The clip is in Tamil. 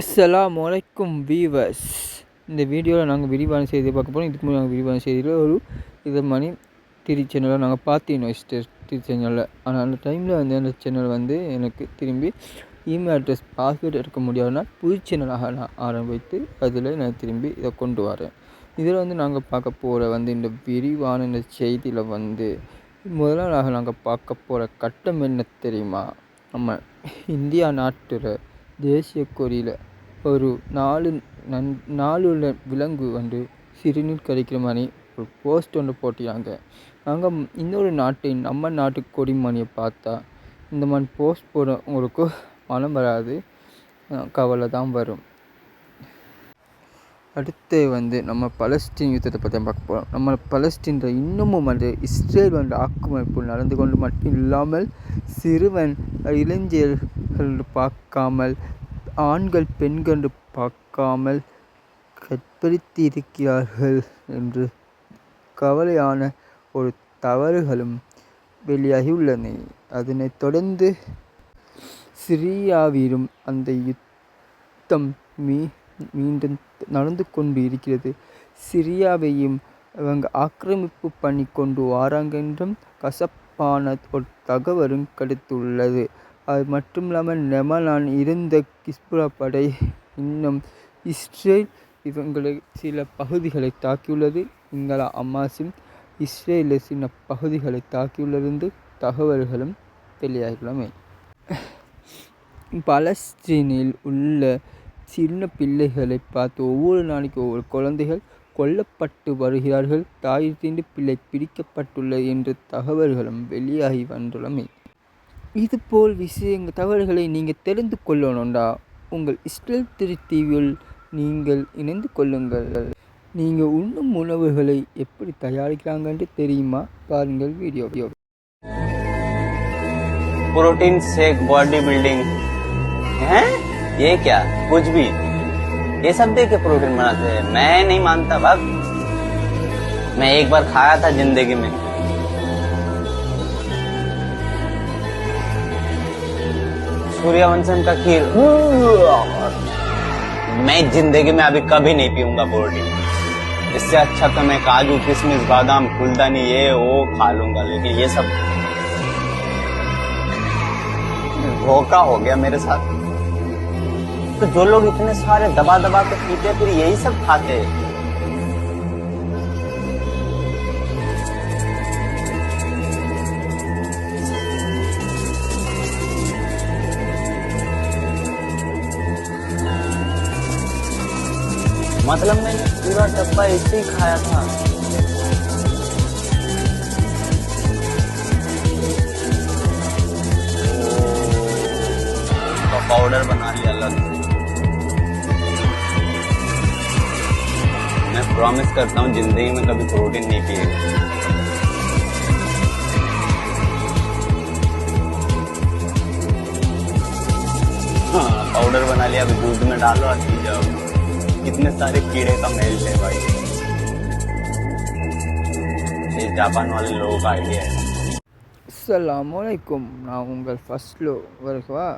அஸ்லாம் வலைக்கும் வீவர்ஸ் இந்த வீடியோவில் நாங்கள் விரிவான செய்தியை பார்க்க போகிறோம் இதுக்கு முன்னாடி நாங்கள் விரிவான செய்தியில் ஒரு இது மணி திரி சேனலை நாங்கள் பார்த்தீங்க சிஸ்டர் திரி சேனலில் ஆனால் அந்த டைமில் வந்து அந்த சேனல் வந்து எனக்கு திரும்பி இமெயில் அட்ரஸ் பாஸ்வேர்டு எடுக்க முடியாதுன்னா புது சேனலாக நான் ஆரம்பித்து அதில் நான் திரும்பி இதை கொண்டு வரேன். இதில் வந்து நாங்கள் பார்க்க போகிற வந்து இந்த விரிவான இந்த செய்தியில் வந்து முதலாளாக நாங்கள் பார்க்க போகிற கட்டம் என்ன தெரியுமா? நம்ம இந்தியா நாட்டில் தேசிய கொடியில் ஒரு நாலு நன் நாலுள்ள விலங்கு வந்து சிறுநீர் கழிக்கிற மாதிரி ஒரு போஸ்ட் ஒன்று போட்டிருக்காங்க. நாங்கள் இன்னொரு நாட்டை நம்ம நாட்டு கொடிமணியை பார்த்தா இந்த மாதிரி போஸ்ட் போட உங்களுக்கு மனம் வராது கவலை தான் வரும். அடுத்து வந்து நம்ம பலஸ்டீன் யுத்தத்தை பற்றி பார்க்க போகிறோம் நம்ம பலஸ்டீனில் இன்னமும் வந்து இஸ்ரேல் வந்து ஆக்கிரமிப்பு நடந்து கொண்டு மட்டும் இல்லாமல் சிறுவன் இளைஞர் பார்க்காமல் ஆண்கள் பெண்கள் பார்க்காமல் கற்பழித்து இருக்கிறார்கள் என்று கவலையான ஒரு தவறுகளும் வெளியாகி உள்ளன அதனைத் தொடர்ந்து சிரியாவிலும் அந்த யுத்தம் மீ மீண்டும் நடந்து கொண்டு இருக்கிறது சிரியாவையும் அவங்க ஆக்கிரமிப்பு பண்ணி கொண்டு வாராங்க என்றும் கசப்பான ஒரு தகவலும் கிடைத்துள்ளது. அது மட்டும் இல்லாமல் லெபனான் இருந்த கிஸ்புரா படை இன்னும் இஸ்ரேல் இவங்களை சில பகுதிகளை தாக்கியுள்ளது. இங்கலா அம்மாஸும் இஸ்ரேலில் சில பகுதிகளை தாக்கியுள்ளது தகவல்களும் வெளியாகியுள்ளமை பலஸ்தீனில் உள்ள சின்ன பிள்ளைகளை பார்த்து ஒவ்வொரு நாளைக்கு ஒவ்வொரு குழந்தைகள் கொல்லப்பட்டு வருகிறார்கள். தாய் தீண்டு பிள்ளை பிடிக்கப்பட்டுள்ளது என்ற தகவல்களும் வெளியாகி வந்துள்ளமை. இதுபோல் விஷயங்கள் தகவல்களை நீங்கள் தெரிந்து கொள்ளணும்டா உங்கள் இஸ்ரேல் திருத்தீவில் நீங்கள் இணைந்து கொள்ளுங்கள் நீங்கள் உண்ணும் உணவுகளை எப்படி தயாரிக்கிறாங்கன்ட்டு தெரியுமா பாருங்கள் video protein shake body building है ये क्या कुछ भी ये सब दे के प्रोटीन बनाते हैं मैं नहीं मानता बाप मैं एक बार खाया था जिंदगी में सूर्यवंशम का खीर। मैं ज़िंदगी में अभी कभी नहीं पीऊँगा प्रोटीन इससे अच्छा तो मैं काजू, किशमिश, बादाम, फुलदानी, ये, वो खा लूँगा, लेकिन ये सब धोखा हो गया मेरे साथ। तो जो लोग इतने सारे दबा दबा के पीते, फिर यही सब खाते हैं। मतलब मैंने पूरा डब्बा ऐसे ही खाया था। तो पाउडर बना लिया अलग मैं प्रॉमिस करता हूँ, ज़िंदगी में कभी प्रोटीन नहीं पिएगा। हाँ पाउडर बना लिया, अभी दूध में डालो और पी जाओ कितने सारे कीड़े का मेल है भाई? ये जापान वाले लोगों का आइडिया है असलकुम ना उंगल फसलो वरखवा